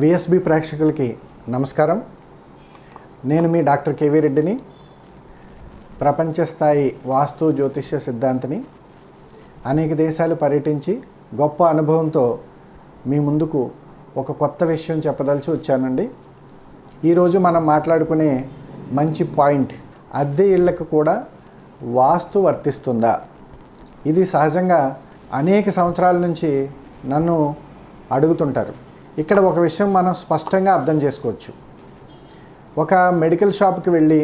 VSB ప్రేక్షకులకి నమస్కారం. నేను మీ డాక్టర్ కేవీ రెడ్డిని ప్రపంచ స్థాయి వాస్తు జ్యోతిష్య సిద్ధాంతిని అనేక దేశాలు పర్యటించి గొప్ప అనుభవంతో మీ ముందుకు ఒక కొత్త విషయం చెప్పదలిచి వచ్చానండి. ఈరోజు మనం మాట్లాడుకునే మంచి పాయింట్ అద్దె ఇళ్ళకు కూడా వాస్తు వర్తిస్తుందా? ఇది సహజంగా అనేక సంవత్సరాల నుంచి నన్ను అడుగుతుంటారు. ఇక్కడ ఒక విషయం మనం స్పష్టంగా అర్థం చేసుకోవచ్చు. ఒక మెడికల్ షాప్కి వెళ్ళి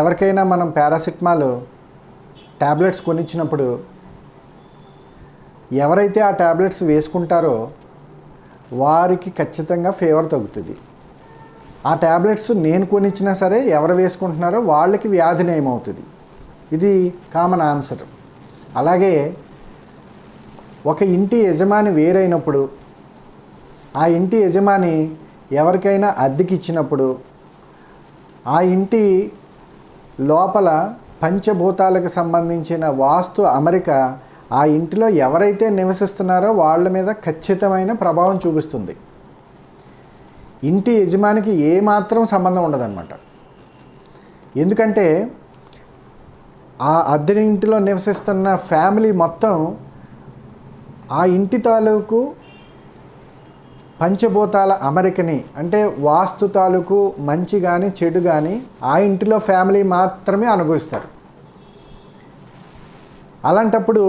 ఎవరికైనా మనం పారాసిటమాల్ ట్యాబ్లెట్స్ కొనిచ్చినప్పుడు ఎవరైతే ఆ ట్యాబ్లెట్స్ వేసుకుంటారో వారికి ఖచ్చితంగా ఫీవర్ తగ్గుతుంది. ఆ ట్యాబ్లెట్స్ నేను కొనిచ్చినా సరే ఎవరు వేసుకుంటున్నారో వాళ్ళకి వ్యాధి నయమవుతుంది. ఇది కామన్ ఆన్సర్ అలాగే ఒక ఇంటి యజమాని వేరైనప్పుడు ఆ ఇంటి యజమాని ఎవరికైనా అద్దెకి ఇచ్చినప్పుడు ఆ ఇంటి లోపల పంచభూతాలకు సంబంధించిన వాస్తు అమరిక ఆ ఇంటిలో ఎవరైతే నివసిస్తున్నారో వాళ్ళ మీద ఖచ్చితమైన ప్రభావం చూపిస్తుంది. ఇంటి యజమానికి ఏమాత్రం సంబంధం ఉండదన్నమాట. ఎందుకంటే ఆ అద్దె ఇంటిలో నివసిస్తున్న ఫ్యామిలీ మొత్తం ఆ ఇంటి తాలూకు పంచభూతాల అమరికని అంటే వాస్తు తాలూకు మంచి కానీ చెడు కానీ ఆ ఇంటిలో ఫ్యామిలీ మాత్రమే అనుభవిస్తారు. అలాంటప్పుడు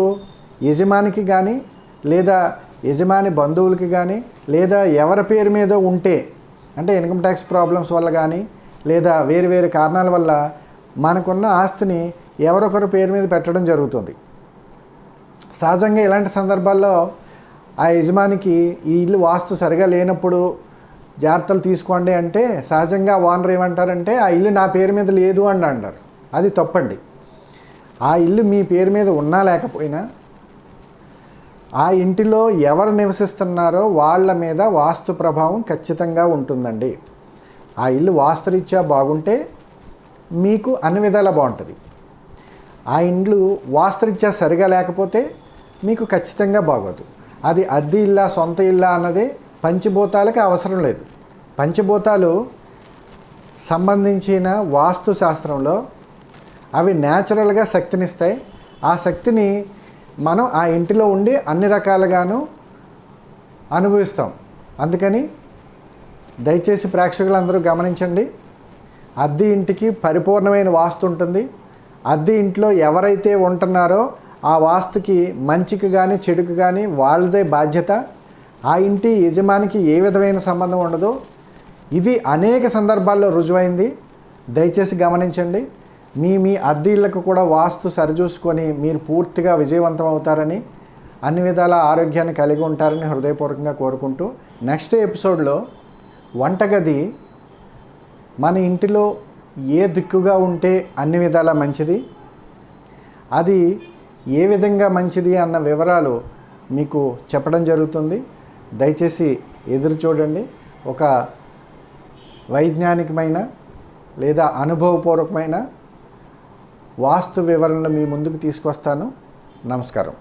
యజమానికి కానీ లేదా యజమాని బంధువులకి కానీ లేదా ఎవరి పేరు మీద ఉంటే అంటే ఇన్కమ్ ట్యాక్స్ ప్రాబ్లమ్స్ వల్ల కానీ లేదా వేరు వేరు కారణాల వల్ల మనకున్న ఆస్తిని ఎవరొకరి పేరు మీద పెట్టడం జరుగుతుంది. సహజంగా ఇలాంటి సందర్భాల్లో ఆ యజమానికి ఈ ఇల్లు వాస్తు సరిగా లేనప్పుడు జాగ్రత్తలు తీసుకోండి అంటే సహజంగా ఓనర్ ఏమంటారంటే ఆ ఇల్లు నా పేరు మీద లేదు అని అంటారు. అది తప్పండి. ఆ ఇల్లు మీ పేరు మీద ఉన్నా లేకపోయినా ఆ ఇంటిలో ఎవరు నివసిస్తున్నారో వాళ్ళ మీద వాస్తు ప్రభావం ఖచ్చితంగా ఉంటుందండి. ఆ ఇల్లు వాస్తురీత్యా బాగుంటే మీకు అన్ని విధాలా బాగుంటుంది. ఆ ఇండ్లు వాస్తురీత్యా సరిగా లేకపోతే మీకు ఖచ్చితంగా బాగోదు. అది అద్దె ఇల్లా సొంత ఇల్లా అన్నది పంచభూతాలకి అవసరం లేదు. పంచభూతాలు సంబంధించిన వాస్తు శాస్త్రంలో అవి న్యాచురల్గా శక్తినిస్తాయి. ఆ శక్తిని మనం ఆ ఇంటిలో ఉండి అన్ని రకాలుగాను అనుభవిస్తాం. అందుకని దయచేసి ప్రేక్షకులందరూ గమనించండి. అద్దె ఇంటికి పరిపూర్ణమైన వాస్తు ఉంటుంది. అద్దె ఇంట్లో ఎవరైతే ఉంటున్నారో ఆ వాస్తుకి మంచికి కానీ చెడుకు కానీ వాళ్ళదే బాధ్యత. ఆ ఇంటి యజమానికి ఏ విధమైన సంబంధం ఉండదు. ఇది అనేక సందర్భాల్లో రుజువైంది. దయచేసి గమనించండి. మీ మీ అద్దీళ్ళకు కూడా వాస్తు సరిచూసుకొని మీరు పూర్తిగా విజయవంతం అవుతారని అన్ని విధాల ఆరోగ్యాన్ని కలిగి ఉంటారని హృదయపూర్వకంగా కోరుకుంటూ నెక్స్ట్ ఎపిసోడ్లో వంటగది మన ఇంటిలో ఏ దిక్కుగా ఉంటే అన్ని విధాలా మంచిది? అది ఏ విధంగా మంచిది అన్న వివరాలు మీకు చెప్పడం జరుగుతుంది. దయచేసి ఎదురు చూడండి. ఒక వైజ్ఞానికమైన లేదా అనుభవపూర్వకమైన వాస్తు వివరణలు మీ ముందుకు తీసుకొస్తాను. నమస్కారం.